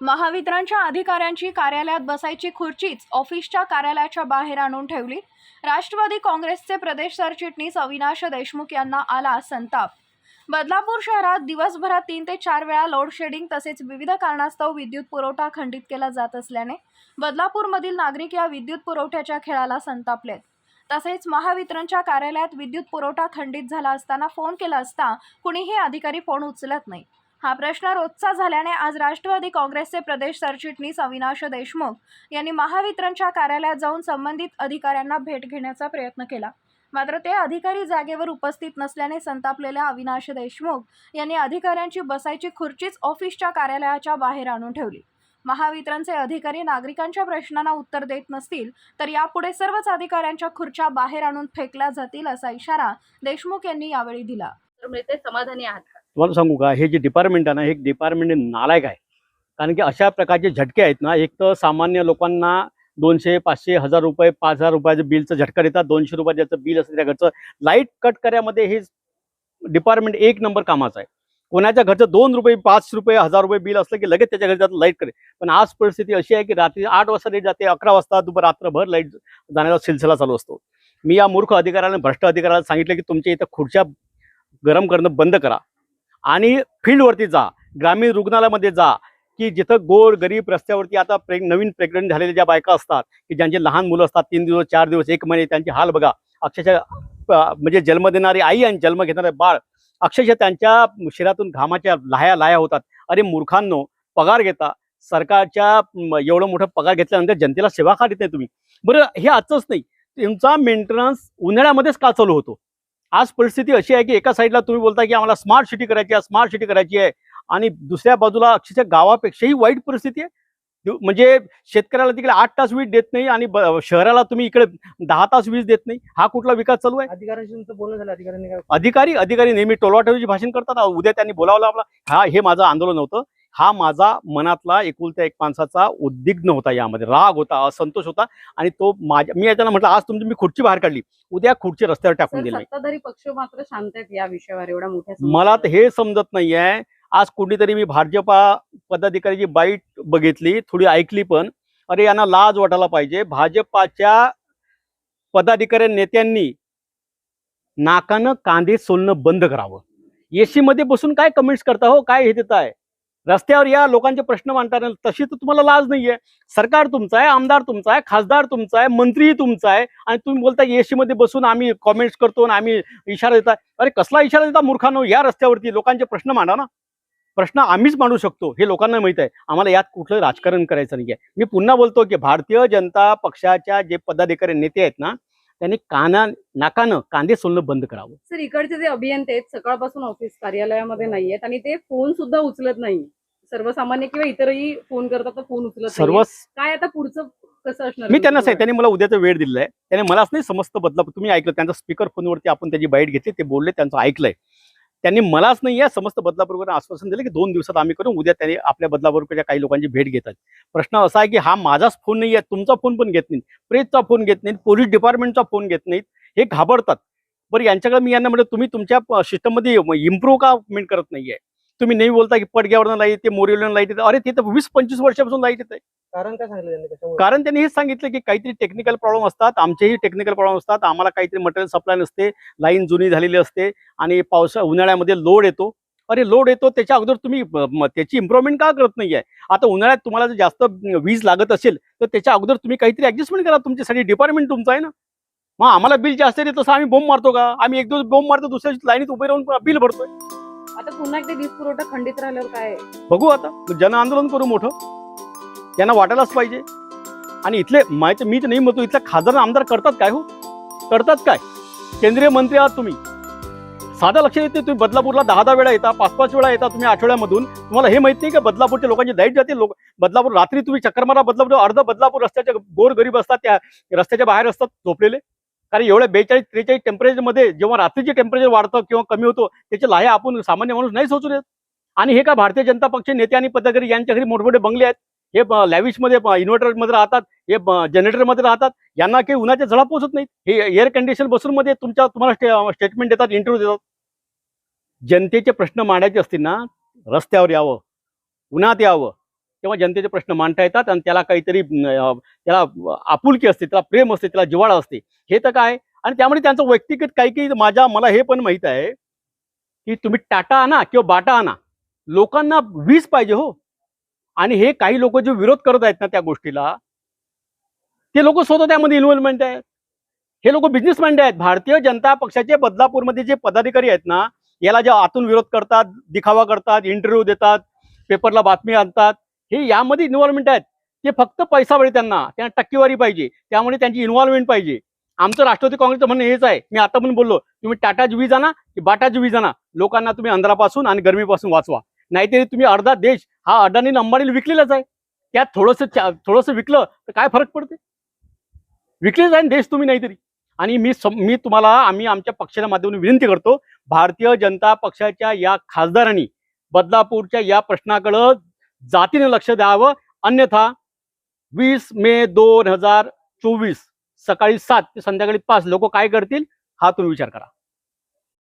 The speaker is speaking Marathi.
महावितरणच्या अधिकाऱ्यांची कार्यालयात बसायची खुर्चीच ऑफिसच्या कार्यालयाच्या बाहेर आणून ठेवली. राष्ट्रवादी काँग्रेसचे प्रदेश सरचिटणीस अविनाश देशमुख यांना आला संताप. बदलापूर शहरात दिवसभरात तीन ते चार वेळा लोडशेडिंग तसेच विविध कारणास्तव विद्युत पुरवठा खंडित केला जात असल्याने बदलापूरमधील नागरिक या विद्युत पुरवठ्याच्या खेळाला संतापलेत तसेच महावितरणच्या कार्यालयात विद्युत पुरवठा खंडित झाला असताना फोन केला असता कुणीही अधिकारी फोन उचलत नाही. हा प्रश्न रोजचा झाल्याने आज राष्ट्रवादी काँग्रेसचे प्रदेश सरचिटणीस अविनाश देशमुख यांनी महावितरणच्या कार्यालयात जाऊन संबंधित अधिकाऱ्यांना भेट घेण्याचा प्रयत्न केला. मात्र ते अधिकारी जागेवर उपस्थित नसल्याने संतापलेल्या अविनाश देशमुख यांनी अधिकाऱ्यांची बसायची खुर्चीच ऑफिसच्या कार्यालयाच्या बाहेर आणून ठेवली. महावितरणचे अधिकारी नागरिकांच्या प्रश्नांना उत्तर देत नसतील तर यापुढे सर्वच अधिकाऱ्यांच्या खुर्च्या बाहेर आणून फेकल्या जातील असा इशारा देशमुख यांनी यावेळी दिला. ते समाधानी आहात. तुम्हाला सांगू का हे जे डिपार्टमेंट आहे ना हे डिपार्टमेंट नालायक आहे. कारण की अशा प्रकारचे झटके आहेत ना एक तर सामान्य लोकांना दोनशे पाचशे हजार रुपये पाच हजार रुपयाचं बिलचं झटका देतात दोनशे रुपये बिल असतं त्या घरचं. लाइट कट करण्यामध्ये हे डिपार्टमेंट एक नंबर कामाचं आहे. कोणाच्या घरचं दोन रुपये पाच रुपये हजार रुपये बिल असलं की लगेच त्याच्या घरी जातं लाइट करे पण आज परिस्थिती अशी आहे की रात्री आठ वाजता लाइट जाते अकरा वाजता दुपार रात्रभर लाइट जाण्याचा सिलसिला चालू असतो. मी या मूर्ख अधिकाऱ्याला भ्रष्ट अधिकाऱ्याला सांगितलं की तुमच्या इथं खुर्च्या गरम करणं बंद करा. आणि फील्डवरती जा. ग्रामीण रुग्णालयामध्ये जा. की जिथं गोर गरीब रस्त्यावरती आता प्रेग नवीन प्रेग्नंट झालेल्या ज्या बायका असतात की ज्यांचे लहान मुलं असतात तीन दिवस चार दिवस एक महिने त्यांचे हाल बघा. अक्षरशः म्हणजे जन्म देणारी आई आणि जन्म घेणारे बाळ अक्षरशः त्यांच्या शरीरातून घामाच्या लाया लाया होतात. अरे मूर्खांनो पगार घेता. सरकारच्या एवढं मोठं पगार घेतल्यानंतर जनतेला सेवा का देत नाही तुम्ही? बरं हे आजच नाही. तुमचा मेंटेनन्स उन्हाळ्यामध्येच का चालू होतो? आज परिस्थिती अशी आहे की एका साईडला तुम्ही बोलता की आम्हाला स्मार्ट सिटी करायची आहे स्मार्ट सिटी करायची आहे. आणि दुसऱ्या बाजूला अक्षरशः गावापेक्षाही वाईट परिस्थिती आहे. म्हणजे शेतकऱ्याला तिकडे आठ तास वीज देत नाही आणि शहराला तुम्ही इकडे दहा तास वीज देत नाही. हा कुठला विकास चालू आहे? अधिकाऱ्यांशी तुमचं बोलणं झालं अधिकाऱ्यांनी अधिकारी अधिकारी नेहमी टोलवाटोलीची भाषण करतात. उद्या त्यांनी बोलावलं आपला. हा हे माझं आंदोलन होतं. हा माझा मनातला एकुलत्या एक माणसाचा उद्विग्न होता यामध्ये. राग होता असंतोष होता आणि तो माझ्या मी याच्यानं म्हटलं आज तुमची मी खुर्ची बाहेर काढली. उद्या खुर्ची रस्त्यावर टाकून दिली. सत्ताधारी पक्ष मात्र शांत आहेत या विषयावर एवढ्या मोठ्या मला. हे समजत नाहीये. आज कुठेतरी मी भाजपा पदाधिकाऱ्याची बाईट बघितली थोडी ऐकली पण. अरे यांना लाज वाटायला पाहिजे. भाजपाच्या पदाधिकारी नेत्यांनी नाकानं कांदे सोलणं बंद करावं. एसी मध्ये बसून काय कमेंट्स करता हो? काय हे देत आहे रस्त्यावर या लोकांचे प्रश्न मांडताना तशी तर तुम्हाला लाज नाहीये. सरकार तुमचं आहे आमदार तुमचा आहे खासदार तुमचा आहे मंत्रीही तुमचा आहे आणि तुम्ही बोलता एसी मध्ये बसून आम्ही कॉमेंट्स करतो आणि आम्ही इशारा देता. अरे कसला इशारा देता मूर्खानो? या रस्त्यावरती लोकांचे प्रश्न मांडा ना. प्रश्न आम्हीच मांडू शकतो हे लोकांना माहीत आहे. आम्हाला यात कुठलं राजकारण करायचं नाही आहे मी पुन्हा बोलतो की भारतीय जनता पक्षाच्या जे पदाधिकारी नेते आहेत ना त्यांनी काना नाकानं कांदे सोलणं बंद करावं. सर इकडचे जे अभियंते आहेत सकाळपासून ऑफिस कार्यालयामध्ये नाहीयेत आणि ते फोन सुद्धा उचलत नाही सर्वसामान्य किंवा इतरही फोन करतात तर फोन उचलत सर्व. काय आता पुढचं कसं असणार? मी त्यांना त्यांनी मला उद्याचा वेळ दिलाय त्याने मलाच नाही समस्त बदलापूर तुम्ही ऐकलं त्यांचा स्पीकर फोनवरती आपण त्याची बाईट घेतली ते बोलले त्यांचं ऐकलंय. त्यांनी मलाच नाही आहे समस्त बदलापूरवर आश्वासन दिलं की दोन दिवसात आम्ही करू उद्या त्यांनी आपल्या बदलापूरच्या काही लोकांची भेट घेतात. प्रश्न असा आहे की हा माझाच फोन नाही आहे तुमचा फोन पण घेत नाही प्रेसचा फोन घेत नाहीत पोलीस डिपार्टमेंटचा फोन घेत नाहीत हे घाबरतात. बरं यांच्याकडे मी यांना म्हणलं तुम्ही तुमच्या सिस्टममध्ये इम्प्रूव्ह का मेंट करत नाहीये? तुम्ही नेहमी बोलता की पडग्यावरनं लाइट येते मोरिवरून लाइट येते. अरे तिथं वीस पंचवीस वर्षापासून लाइट येते कारण काय सांगितलं कारण त्यांनी हेच सांगितलं की काहीतरी टेक्निकल प्रॉब्लेम असतात. आमचेही टेक्निकल प्रॉब्लेम असतात. आम्हाला काहीतरी मटेरियल सप्लाय नसते. लाईन जुनी झालेली असते. आणि पावसा उन्हाळ्यामध्ये लोड येतो. अरे लोड येतो. त्याच्या अगोदर तुम्ही त्याची इम्प्रुव्हमेंट का करत नाहीये? आता उन्हाळ्यात तुम्हाला जर जास्त वीज लागत असेल तर त्याच्या अगोदर तुम्ही काहीतरी ऍडजस्टमेंट करा. तुमच्यासाठी डिपार्टमेंट तुमचं आहे ना? मग आम्हाला बिल जास्त येते तसं आम्ही बोंब मारतो का? आम्ही एक दिवस बोंब मारतो दुसऱ्या लाईनीत उभे राहून बिल भरतोय. आता पुन्हा एकदा वीज पुरवठा खंडित राहिल्यावर काय? बघू आता. जन आंदोलन करू मोठं. त्यांना वाटायलाच पाहिजे. आणि इथले माहिती मी तर नाही म्हणतो इथल्या खासदार आमदार करतात काय हो? करतात काय? केंद्रीय मंत्री आहात तुम्ही. साधा लक्ष येते तुम्ही. बदलापूरला दहा दहा वेळा येता पाच पाच वेळा येता तुम्ही आठवड्यामधून. तुम्हाला हे माहीत नाही का? बदलापूरच्या लोकांची दाईट जाते. लोक बदलापूर रात्री तुम्ही चक्कर मारा बदलापूर अर्ध बदलापूर रस्त्याच्या गोर गरीब असतात त्या रस्त्याच्या बाहेर असतात झोपलेले. कारण एवढ्या बेचाळीस त्रेचाळीस टेम्परेचरमध्ये जेव्हा रात्रीचे टेम्परेचर वाढतं किंवा कमी होतो त्याचे लाहे आपण सामान्य माणूस नाही सोचू देत. आणि हे का भारतीय जनता पक्ष नेते आणि पदाधिकारी यांच्या घरी मोठमोठे बंगले आहेत. हे लॅविशमध्ये इन्व्हर्टरमध्ये राहतात हे जनरेटरमध्ये राहतात. यांना काही उन्हाच्या झळा पोचत नाहीत. हे एअर कंडिशन बसून मध्ये तुमच्या तुम्हाला स्टेटमेंट देतात इंटरव्ह्यू देतात. जनतेचे प्रश्न मांडायचे असतील ना रस्त्यावर यावं उन्हात यावं. तेव्हा जनतेचे प्रश्न मांडता येतात आणि त्याला काहीतरी त्याला आपुलकी असते त्याला प्रेम असते त्याला जिवाळा असते. हे तर काय? आणि त्यामुळे त्यांचं व्यक्तिगत काही काही माझ्या मला हे पण माहीत आहे की तुम्ही टाटा आणा किंवा बाटा आणा. लोकांना वीज पाहिजे हो. आणि हे काही लोक जे विरोध करत आहेत ना त्या गोष्टीला ते लोक स्वतः त्यामध्ये इन्व्हॉल्वमेंट आहेत. हे लोक बिझनेसमॅन आहेत. भारतीय जनता पक्षाचे बदलापूरमध्ये जे पदाधिकारी आहेत ना याला जे आतून विरोध करतात दिखावा करतात इंटरव्ह्यू देतात पेपरला बातमी आणतात हे यामध्ये इन्व्हॉल्वमेंट आहेत. ते फक्त पैसा पाहिजे त्यांना. त्यांना टक्केवारी पाहिजे. त्यामुळे त्यांची इन्व्हॉल्वमेंट पाहिजे. आमचं राष्ट्रवादी काँग्रेसचं म्हणणं हेच आहे. मी आता पण बोललो तुम्ही टाटाची वीज आणा की बाटाची जुवी जाणा लोकांना तुम्ही अंधारापासून आणि गरमीपासून वाचवा. नाहीतरी तुम्ही अर्धा देश हा अडाणी अंबानीला विकलेलाच आहे. त्यात थोडंसं थोडंसं विकलं तर काय फरक पडते? विकलेच आहे देश तुम्ही नाहीतरी. आणि मी मी तुम्हाला आम्ही आमच्या पक्षाच्या माध्यमातून विनंती करतो भारतीय जनता पक्षाच्या या खासदारांनी बदलापूरच्या या प्रश्नाकडं जातीने लक्ष द्यावं. अन्यथा वीस मे दोन हजार चोवीस सकाळी सात ते संध्याकाळी पाच लोक काय करतील? हा तुम्ही विचार करा.